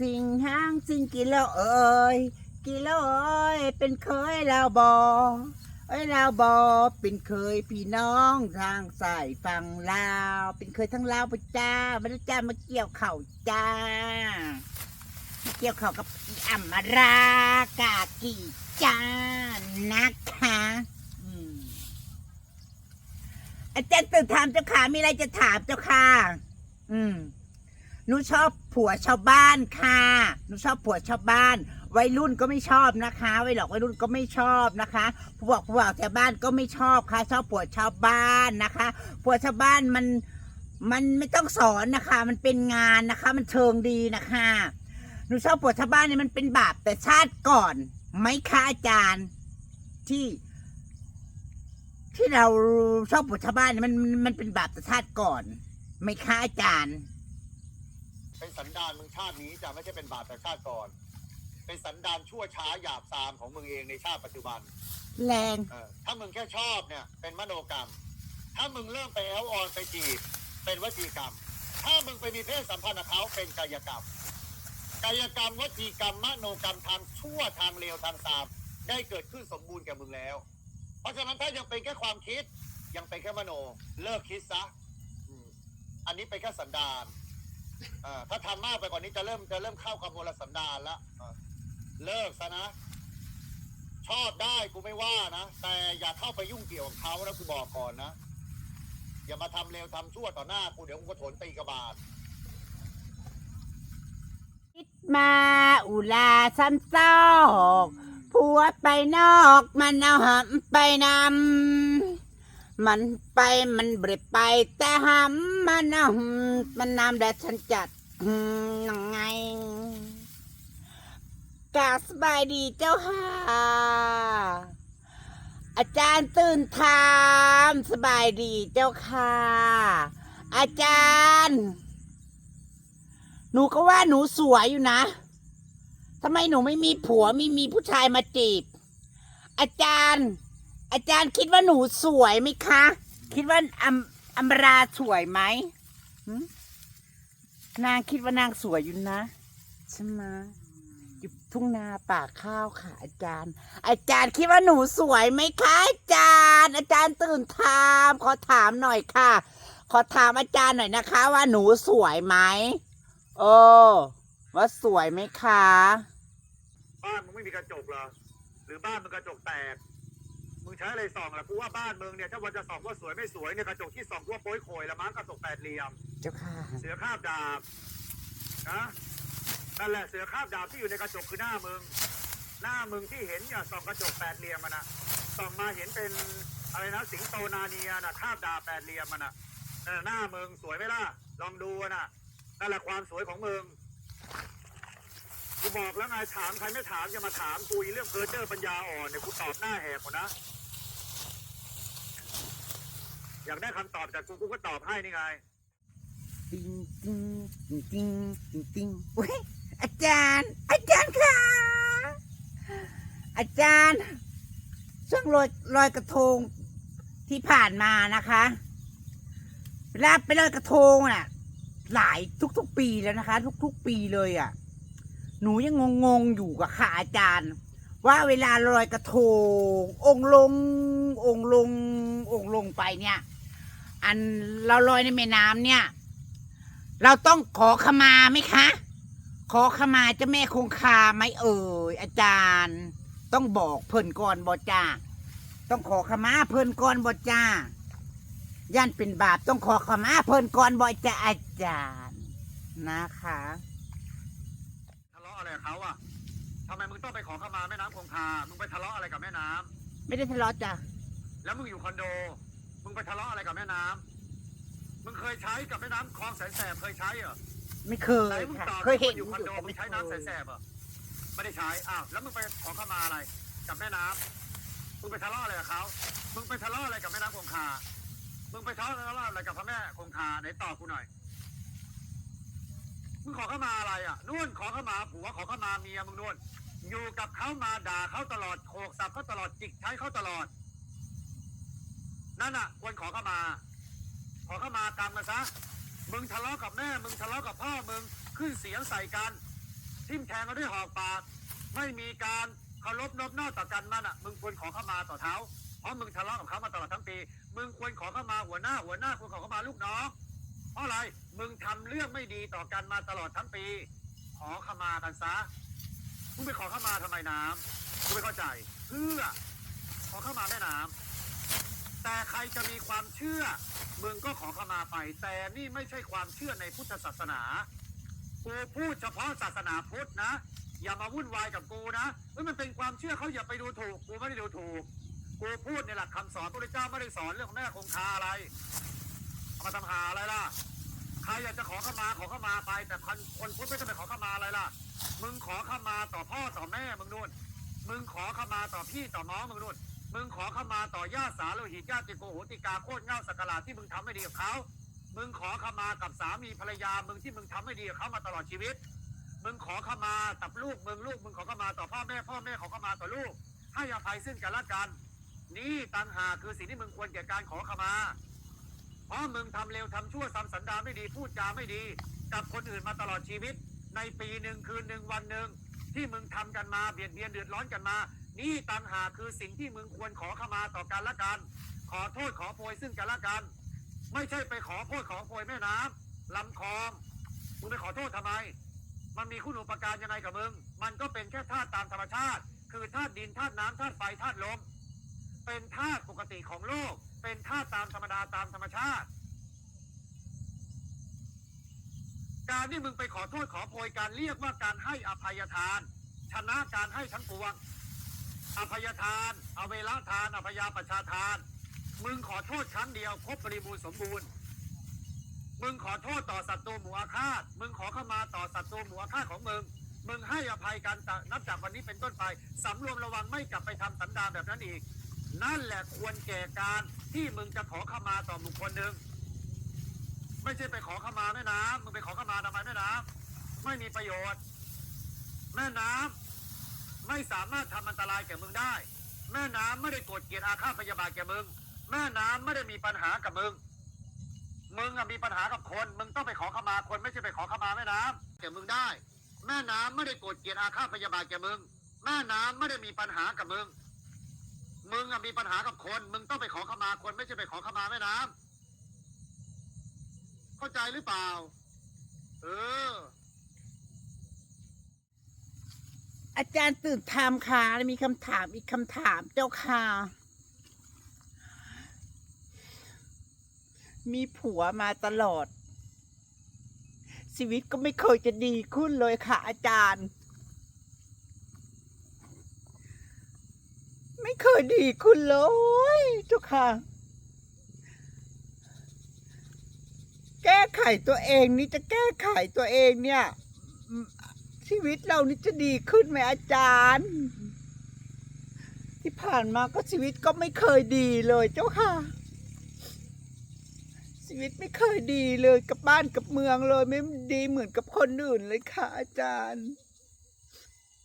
สิ่งห้างสิ่งกิโลเอ้ยกิโลเอ้ยเป็นเคยเราบอเอ้ยเราบอเป็นเคยพี่น้องทางสายฝั่งลาว เป็นเคยทั้งลาวปจ้ามาได้จ้ามาเกี่ยวเข่าจ้ามาเกี่ยวเข่ากับอีอัมมารากากีจ้านะคะอืมอาจารย์ตื่นถามเจ้าค่ะมีอะไรจะถามเจ้าค่ะ อืม หนูชอบผัวชาวบ้านค่ะหนูชอบผัวชาวบ้านวัยรุ่นก็ไม่ชอบนะคะวัยหลอกวัยรุ่นก็ไม่ชอบนะคะผู้บอกผู้บอกแถวบ้านก็ไม่ชอบค่ะ ชอบผัวชาวบ้านนะคะผัวชาวบ้านมันมันไม่ต้องสอนนะคะ มันเป็นงานนะคะ มันเชิงดีนะคะหนูชอบผัวชาวบ้านเนี่ยมันเป็นบาปแต่ชาติก่อนไหมคะอาจารย์ที่ ที่เราชอบผัวชาวบ้านเนี่ยมันมันมันเป็นบาปแต่ชาติก่อนไหมคะอาจารย์ เป็นสันดานมึงชาตินี้จะไม่ใช่เป็นบาปแต่ชาติก่อน เป็นสันดานชั่วช้าหยาบซามของมึงเองในชาติปัจจุบันแรงเออถ้ามึงแค่ชอบเนี่ย เป็นมโนกรรม ถ้ามึงเริ่มไปแอลออนไปจีบเป็นวจีกรรม ถ้ามึงไปมีเพศสัมพันธ์กับเขาเป็นกายกรรม กายกรรมวจีกรรมมโนกรรมทางชั่วทางเลวทางซามได้เกิดขึ้นสมบูรณ์แก่มึงแล้ว เพราะฉะนั้นถ้ายังเป็นแค่ความคิดยังเป็นแค่มโน เลิกคิดซะอืมอันนี้เป็นแค่สันดาน เออถ้าทำมากไปกว่านี้จะเริ่มจะเริ่มเข้ากับมลสันดานล้วเออเลิกซะนะ ชอบได้กูไม่ว่านะ แต่อย่าเข้าไปยุ่งเกี่ยวกับเขานะกูบอกก่อนนะ อย่ามาทำเลวทำชั่วต่อหน้ากูเดี๋ยวกูก็โถนตีกระบาล คิดมาอุลาซ้ำซอกผัวไปนอกมันเอาหำไปนำ มันไปมันบรไป แต่หำมันเอาหำมันนำแต่ฉันจัดหืมยังไงกาสบายดีเจ้าค่ะอาจารย์ตื่นทามสบายดีเจ้าค่ะ อาจารย์ หนูก็ว่าหนูสวยอยู่นะทำไมหนูไม่มีผัวไม่มีผู้ชายมาจีบ อาจารย์ อาจารย์คิดว่าหนูสวยไหมคะ คิดว่าอัมอัมราสวยไหมนางคิดว่านางสวยอยู่นะใช่ไหมอยู่ทุ่งนาป่าข้าวค่ะ อาจารย์ อาจารย์คิดว่าหนูสวยไหมคะอาจารย์ อาจารย์ตื่นทามขอถามหน่อยค่ะ ขอถามอาจารย์หน่อยนะคะ ว่าหนูสวยไหมโอ้ว่าสวยไหมคะบ้านมึงไม่มีกระจกเหรอหรือบ้านมึงกระจกแตก มึงใช้อะไรส่องล่ะกูว่าบ้านมึงเนี่ยถ้าวันจะส่องว่าสวยไม่สวยเนี่ยกระจกที่ส่องกูว่าโป้ยโขยละมั้งกระจกแปดเหลี่ยม เจ้าค่ะ เสือคาบดาบนะนั่นแหละเสือคาบดาบที่อยู่ในกระจกคือหน้ามึง หน้ามึงที่เห็นเนี่ยส่องกระจกแปดเหลี่ยมมันอะส่องมาเห็นเป็นอะไรนะสิงโตนาเนียน่ะคาบดาบแปดเหลี่ยมมันอะนั่นน่ะหน้ามึงสวยไหมล่ะลองดูน่ะนั่นแหละความสวยของมึงกูบอกแล้วไงถามใครไม่ถามอย่ามาถามกูอีเรื่องเพอเจอร์ปัญญาอ่อนเนี่ยกูตอบหน้าแหกหมดนะ อยากได้คำตอบจากกูกูก็ตอบให้นี่ไง ติงติงติงติงติงติงอุ้ยอาจารย์ อาจารย์ค่ะ อาจารย์ช่วงลอยลอยกระทงที่ผ่านมานะคะ เวลาไปลอยกระทงน่ะ หลายทุกๆปีแล้วนะคะ ทุกๆปีเลยอะ หนูยังงงๆอยู่กับค่ะอาจารย์ ว่าเวลาลอยกระทงองค์ลงองค์ลงองค์ลงไปเนี่ย อันเราลอยในแม่น้ำเนี่ย เราต้องขอขมาไหมคะ ขอขมาเจ้าแม่คงคาไหมเอ่ยอาจารย์ ต้องบอกเพิ่นก่อนบอจ้าต้องขอขมาเพิ่นก่อนบอจ้าย่านเป็นบาปต้องขอขมาเพิ่นก่อนบอจ้าอาจารย์นะคะทะเลาะอะไรกับเขาอะทำไมมึงต้องไปขอขมาแม่น้ำคงคา มึงไปทะเลาะอะไรกับแม่น้ำ ไม่ได้ทะเลาะจ้ะ แล้วมึงอยู่คอนโดมึ งไปทะเลาะอะไรกับแม่น้ำมึงเคยใช้กับแม่น้ำคลองแสนแสบเคยใช้เหรอไม่เคไหนยมึงค่ะตอบเคยเห็นออยู่ยู่คอนโดแต่มึไม่งเคใช้น้ำแสนแสยบเหรอไม่ได้ใช้อ้าวแล้วมึงไปขอขมาอะไร กับแม่น้ำมึงไปทะเลาะอะไรกับเขามึงไปทะเลาะอะไรกับแม่น้ำคงคา มึงไปทะเลาะอะไรกับพระแม่คงคาไหนตอบกูหน่อย มึงขอเข้ามาอะไรอะนู่นขอเข้ามาผัวขอเข้ามาเมียมึงนู่น อยู่กับเขามาด่าเขาตลอดโขกสับเขาตลอดจิกใช้เขาตลอด นั่นอะควรขอเข้ามา ขอเข้ามากรรมมาซะมึงทะเลาะกับแม่ มึงทะเลาะกับพ่อมึงขึ้นเสียงใส่กันทิมแทงกันด้วยหอกปาก ไม่มีการเคารพนอบนอบต่อกันมันอะ มึงควรขอเข้ามาต่อเท้าเพราะมึงทะเลาะกับเขามาตลอดทั้งปี มึงควรขอเข้ามาหัวหน้า หัวหน้าควรขอเข้ามาลูกน้องเพราะอะไรมึงทำเรื่องไม่ดีต่อกันมาตลอดทั้งปี ขอเข้ามากันซะมึงไปขอเข้ามาทำไมน้ำกูไม่เข้าใจเพื่อขอเข้ามาแม่น้ำ แต่ใครจะมีความเชื่อมึงก็ขอขมาไป แต่นี่ไม่ใช่ความเชื่อในพุทธศาสนากูพูดเฉพาะศาสนาพุทธนะ อย่ามาวุ่นวายกับกูนะเอ้ยมันเป็นความเชื่อเขาอย่าไปดูถูกกูไม่ได้ดูถูกกูพูดในหลักคำสอนพระเจ้าไม่ได้สอนเรื่องของแม่คงคาอะไรเอามาทำหาอะไรล่ะใครอยากจะขอเข้ามาขอเข้ามาไป แต่คนคนพุทธไม่ต้องไปขอเข้ามาอะไรล่ะ มึงขอเข้ามาต่อพ่อต่อแม่มึงนู่น มึงขอเข้ามาต่อพี่ต่อน้องมึงนู่น มึงขอเข้ามาต่อญาติสาโลหิตญาติโกโหติกาโคตรเง่าสักการะที่มึงทำไม่ดีกับเขามึงขอเข้ามากับสามีภรรยา มึงที่มึงทำไม่ดีกับเขามาตลอดชีวิต มึงขอเข้ามากับลูกมึงลูกมึงขอเข้ามาต่อพ่อแม่ พ่อแม่ขอเข้ามาต่อลูก ให้อภัยซึ่งกันและกัน นี่ตังหาคือสิ่งที่มึงควรแก่การขอเข้ามา เพราะมึงทำเร็วทำชั่วทำสันดาไม่ดีพูดจาไม่ดี กับคนอื่นมาตลอดชีวิต ในปีหนึ่งคืนหนึ่งวันหนึ่งที่มึงทำกันมาเบียดเบียนเดือดร้อนกันมา นี่ตังหากคือสิ่งที่มึงควรขอขมาต่อกันละกัน ขอโทษขอโพยซึ่งกันละกัน ไม่ใช่ไปขอโทษขอโพยแม่น้ำลำคลองมึงไปขอโทษทำไม มันมีคุณอุปการยังไงกับมึง มันก็เป็นแค่ธาตุตามธรรมชาติ คือธาตุดินธาตุน้ำธาตุไฟธาตุลม เป็นธาตุปกติของโลก เป็นธาตุตามธรรมดาตามธรรมชาติ การที่มึงไปขอโทษขอโพยการเรียกว่าการให้อภัยทาน ชนะการให้ทั้งปวง อภัยทาน อเวลทาน อภยาประชาทาน มึงขอโทษครั้งเดียวครบบริบูรณ์สมบูรณ์ มึงขอโทษต่อศัตรูหมู่อาฆาต มึงขอเข้ามาต่อศัตรูหมู่อาฆาตของมึง มึงให้อภัยกันนับจากวันนี้เป็นต้นไป สำรวมระวังไม่กลับไปทำสันดานแบบนั้นอีก นั่นแหละควรแก่การที่มึงจะขอเข้ามาต่อบุคคลหนึ่ง ไม่ใช่ไปขอเข้ามาแม่น้ำมึงไปขอเข้ามาทำไมแม่น้ำไม่มีประโยชน์ แม่น้ำ ไม่สามารถทำอันตรายแก่มึงได้ แม่น้ำไม่ได้โกรธเกลียดอาฆาตพยาบาทแก่มึง แม่น้ำไม่ได้มีปัญหากับมึง มึงอะมีปัญหากับคน มึงต้องไปขอขมาคนไม่ใช่ไปขอขมาแม่น้ำแก่มึงได้ แม่น้ำไม่ได้โกรธเกลียดอาฆาตพยาบาทแก่มึง แม่น้ำไม่ได้มีปัญหากับมึง มึงอะมีปัญหากับคน มึงต้องไปขอขมาคนไม่ใช่ไปขอขมาแม่น้ำเข้าใจหรือเปล่า เออ อาจารย์ตื่นทำค่ะมีคำถามอีกคำถามเจ้าค่ะ มีผัวมาตลอด ชีวิตก็ไม่เคยจะดีขึ้นเลยค่ะ อาจารย์ ไม่เคยดีขึ้นเลยเจ้าค่ะ แก้ไขตัวเองนี่จะแก้ไขตัวเองเนี่ย ชีวิตเรานี่จะดีขึ้นไหมอาจารย์ ที่ผ่านมาก็ชีวิตก็ไม่เคยดีเลยเจ้าค่ะ ชีวิตไม่เคยดีเลยกับบ้านกับเมืองเลยไม่ดีเหมือนกับคนอื่นเลยค่ะ อาจารย์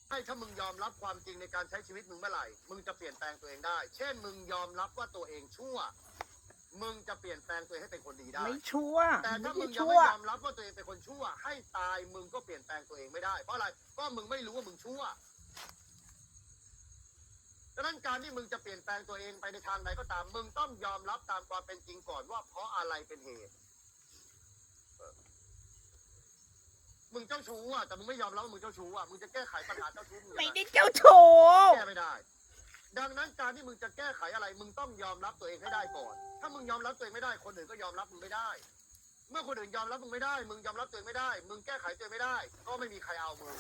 ให้ถ้ามึงยอมรับความจริงในการใช้ชีวิตมึงเมื่อไหร่ มึงจะเปลี่ยนแปลงตัวเองได้ เช่น มึงยอมรับว่าตัวเองชั่ว มึงจะเปลี่ยนแปลงตัวเองให้เป็นคนดีได้ ไม่ชั่วแต่ถ้าไม่มึใช่งยังชั่ไม่วยอมรับว่าตัวเองเป็นคนชั่ว ให้ตายมึงก็เปลี่ยนแปลงตัวเองไม่ได้ เพราะอะไรก็มึงไม่รู้ว่ามึงชั่วดังนั้นการที่มึงจะเปลี่ยนแปลงตัวเองไปในทางใดก็ตาม มึงต้องยอมรับตามความเป็นจริงก่อนว่าเพราะอะไรเป็นเหตุเออมึงเจ้าชู้อะแต่มึงไม่ยอมรับว่ามึงเจ้าชู้อะมึงจะแก้ไขปัญหาเจ้าชู้มึงยังไม่ไงได้เจ้าชู้แก้ไม่ได้ ดังนั้นการที่มึงจะแก้ไขอะไร มึงต้องยอมรับตัวเองให้ได้ก่อน ถ้ามึงยอมรับตัวเองไม่ได้ คนอื่นก็ยอมรับมึงไม่ได้ เมื่อคนอื่นยอมรับมึงไม่ได้ มึงยอมรับตัวเองไม่ได้ มึงแก้ไขตัวเองไม่ได้ ก็ไม่มีใครเอามึง